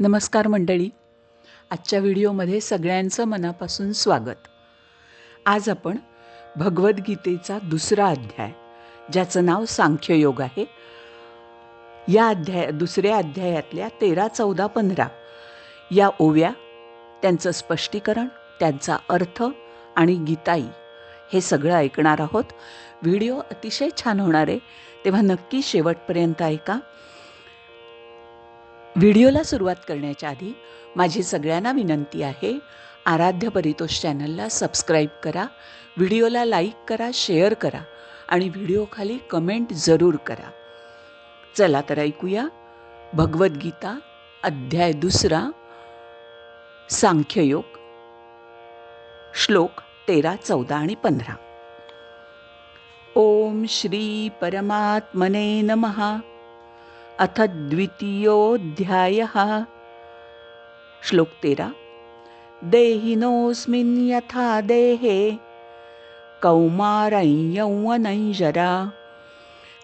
नमस्कार मंडळी. आजच्या व्हिडिओमध्ये सगळ्यांचं मनापासून स्वागत. आज आपण भगवद्गीतेचा दुसरा अध्याय ज्याचं नाव सांख्ययोग आहे. या अध्याय दुसऱ्या अध्यायातल्या तेरा चौदा पंधरा या ओव्या त्यांचं स्पष्टीकरण त्यांचा अर्थ आणि गीताई हे सगळं ऐकणार आहोत. व्हिडिओ अतिशय छान होणार आहे. तेव्हा नक्की शेवटपर्यंत ऐका. व्हिडिओला सुरुवात करण्याच्या आधी माझी सगळ्यांना विनंती आहे आराध्य परितोष चॅनलला सबस्क्राईब करा व्हिडिओला लाईक करा शेअर करा आणि व्हिडिओखाली कमेंट जरूर करा. चला तर ऐकूया भगवद्गीता अध्याय दुसरा सांख्ययोग श्लोक तेरा चौदा आणि पंधरा. ओम श्री परमात्मने नमः. अथ द्वितीयोऽध्यायः। श्लोक तेरा। देहिनोऽस्मिन् यथा देहे कौमारं यौवनं जरा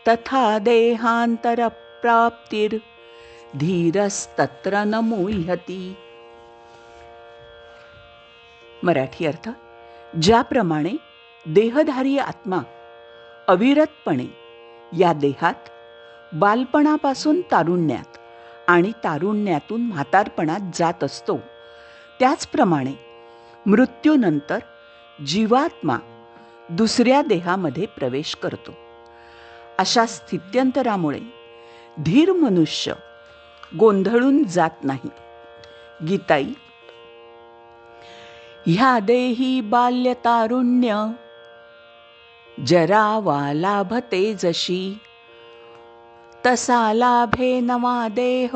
तथा देहान्तरप्राप्तिर्धीरस्तत्र न मुह्यति। मराठी अर्थ ज्याप्रमाणे देहधारी आत्मा अविरतपणे या देहात बालपणापासून तारुण्यात आणि तारुण्यातून म्हातारपणात जात असतो. त्याचप्रमाणे मृत्यूनंतर जीवात्मा दुसऱ्या देहामध्ये प्रवेश करतो. अशा स्थित्यंतरामुळे धीर मनुष्य गोंधळून जात नाही. गीताई ह्या देही बाल्यतारुण्य जरा वा लाभते जशी तसा लाभे नवा देह.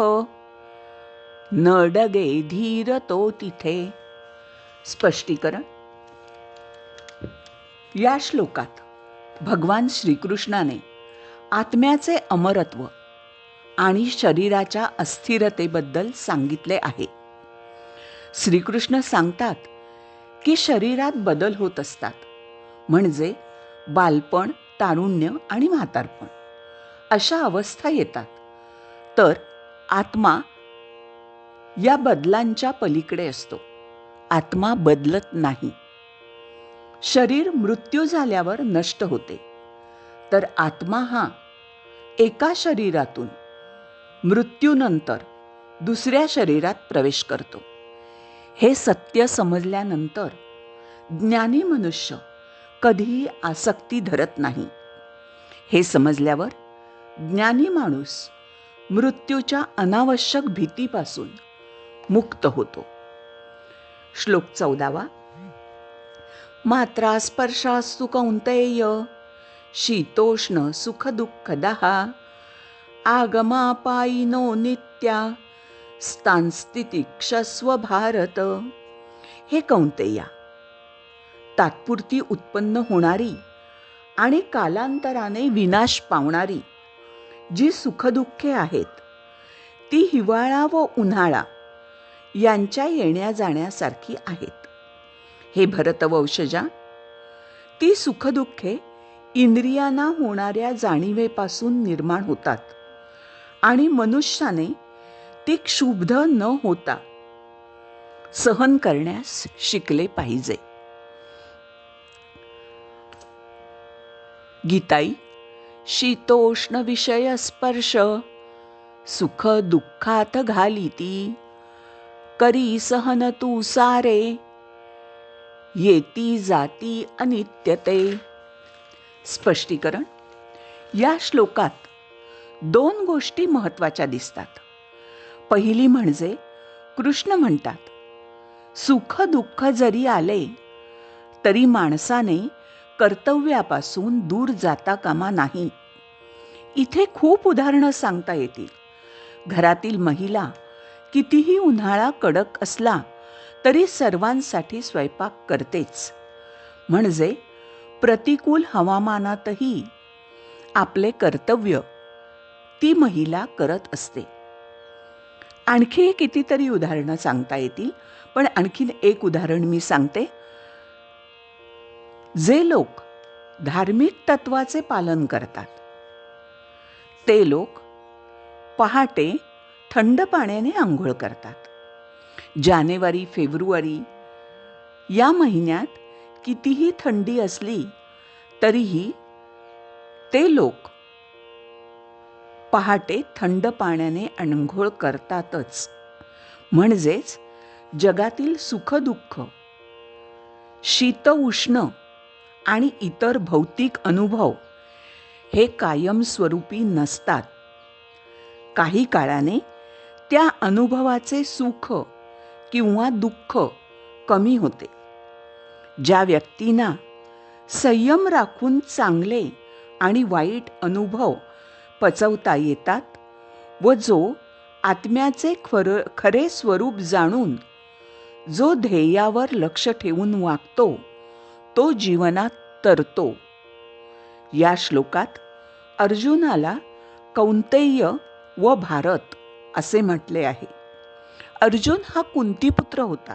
न डगे धीर तो तिथे. स्पष्टीकरण. या श्लोकात भगवान श्रीकृष्णाने आत्म्याचे अमरत्व आणि शरीराच्या अस्थिरतेबद्दल सांगितले आहे. श्रीकृष्ण सांगतात की शरीरात बदल होत असतात. म्हणजे बालपण तारुण्य आणि म्हातारपण. अशा अवस्था येतात. तर आत्मा या बदलांच्या पलीकडे असतो. आत्मा बदलत नाही. शरीर मृत्यू झाल्यावर नष्ट होते. तर आत्मा हा एका शरीरातून मृत्यूनंतर दुसऱ्या शरीरात प्रवेश करतो. हे सत्य समजल्यानंतर ज्ञानी मनुष्य कधीही आसक्ती धरत नाही. हे समजल्यावर ज्ञानी माणूस मृत्यूच्या अनावश्यक भीतीपासून मुक्त होतो. श्लोक चौदावा. मात्रा स्पर्शास्तु कौंतेय शीतोष्ण सुख दुःखदहा आगमापायिनो नित्या स्थानस्थितिक्षस्व भारत. हे कौंतेया तात्पुरती उत्पन्न होणारी आणि कालांतराने विनाश पावणारी जी सुखदुःखे आहेत ती हिवाळा व उन्हाळा यांच्या येण्या जाण्यासारखी आहेत. हे भरतवंशजा ती सुखदुःखे इंद्रियांना होणाऱ्या जाणीवेपासून निर्माण होतात आणि मनुष्याने ती क्षुब्ध न होता सहन करण्यास शिकले पाहिजे. गीताई शीतोष्ण विषय स्पर्श सुख दुःखात घालीती करी सहन तू सारे येती जाती अनित्यते. स्पष्टीकरण या श्लोकात दोन गोष्टी महत्त्वाच्या दिसतात. पहिली म्हणजे कृष्ण म्हणतात सुख दुःख जरी आले तरी माणसाने कर्तव्यापासून दूर जाता कामा नाही. इथे खूप उदाहरणं सांगता येतील. घरातील महिला कितीही उन्हाळा कडक असला तरी सर्वांसाठी स्वयंपाक करतेच. म्हणजे प्रतिकूल हवामानातही आपले कर्तव्य ती महिला करत असते. आणखी कितीतरी उदाहरणं सांगता येतील पण आणखीन एक उदाहरण मी सांगते. जे लोक धार्मिक तत्वाचे पालन करतात ते लोक पहाटे थंड पाण्याने आंघोळ करतात. जानेवारी फेब्रुवारी या महिन्यात कितीही थंडी असली तरीही ते लोक पहाटे थंड पाण्याने आंघोळ करतातच. म्हणजेच जगातील सुखदुःख शीत उष्ण आणि इतर भौतिक अनुभव हे कायमस्वरूपी नसतात. काही काळाने त्या अनुभवाचे सुख किंवा दुःख कमी होते. ज्या व्यक्तींना संयम राखून चांगले आणि वाईट अनुभव पचवता येतात व जो आत्म्याचे खर खरे स्वरूप जाणून जो ध्येयावर लक्ष ठेवून वागतो तो जीवनात तरतो. या श्लोकात अर्जुनाला कौंतेय व भारत असे म्हटले आहे. अर्जुन हा कुंतीपुत्र होता.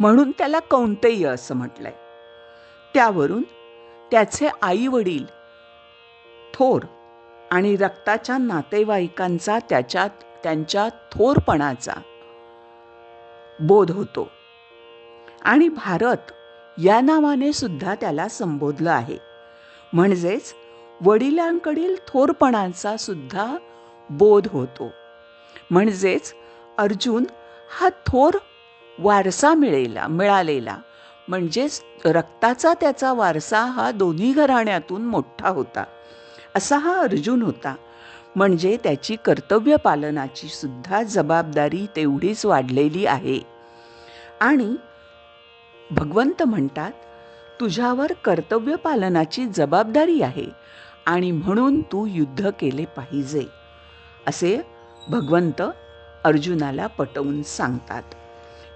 म्हणून त्याला कौंतेय असं म्हटलंय. त्यावरून त्याचे आई वडील थोर आणि रक्ताच्या नातेवाईकांचा त्याच्यात त्यांच्या थोरपणाचा बोध होतो. आणि भारत या नावाने सुद्धा त्याला संबोधलं आहे. म्हणजेच वडिलांकडील थोरपणाचा सुद्धा बोध होतो. म्हणजेच अर्जुन हा थोर वारसा मिळेला मिळालेला. म्हणजेच रक्ताचा त्याचा वारसा हा दोन्ही घराण्यातून मोठा होता. असा हा अर्जुन होता. म्हणजे त्याची कर्तव्य पालनाची सुद्धा जबाबदारी तेवढीच वाढलेली आहे. आणि भगवंत म्हणतात तुझ्यावर कर्तव्य पालनाची जबाबदारी आहे आणि म्हणून तू युद्ध केले पाहिजे. असे भगवंत अर्जुनाला पटवून सांगतात.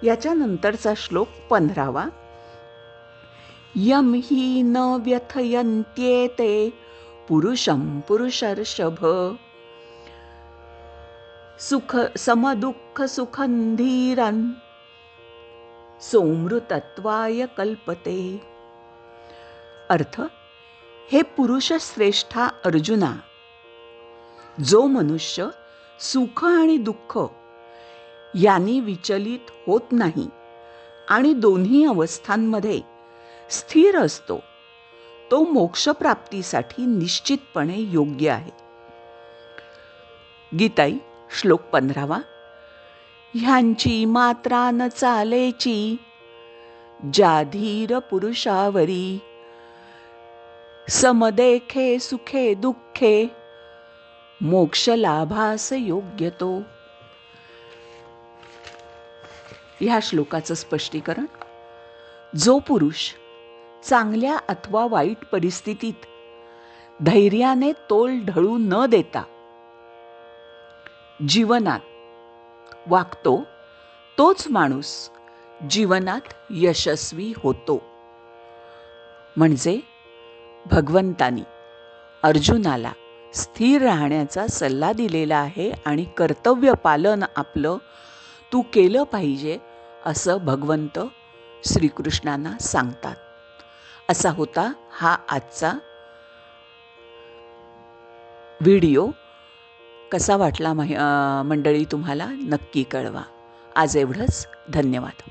याच्यानंतरचा श्लोक पंधरावा. यम ही न व्यथयंत्येते पुरुषं पुरुषर्षभ. सुख समदुःख सुखंधीरन सोमृतत्वाय कल्पते. अर्थ हे पुरुषश्रेष्ठा अर्जुना जो मनुष्य सुख आणि दुःख यांनी विचलित होत नाही आणि दोन्ही अवस्थांमध्ये स्थिर असतो तो मोक्षप्राप्तीसाठी निश्चितपणे योग्य आहे. गीताई श्लोक पंधरावा ह्यांची मात्रा न चालेची जाधीर पुरुषावरी समदेखे सुखे दुःखे मोक्ष लाभास योग्य तो ह्या श्लोकाचं स्पष्टीकरण जो पुरुष चांगल्या अथवा वाईट परिस्थितीत धैर्याने तोल ढळू न देता जीवनात वागतो तोच माणूस जीवनात यशस्वी होतो. म्हणजे भगवंतानी. अर्जुनाला स्थिर राहण्याचा सल्ला दिलेला आहे आणि कर्तव्य पालन आपलं तू केलं पाहिजे असं भगवंत श्रीकृष्णांना सांगतात. असा होता हा आजचा व्हिडिओ. कसा वाटला मंडळी तुम्हाला नक्की कळवा. आज एवढंच. धन्यवाद.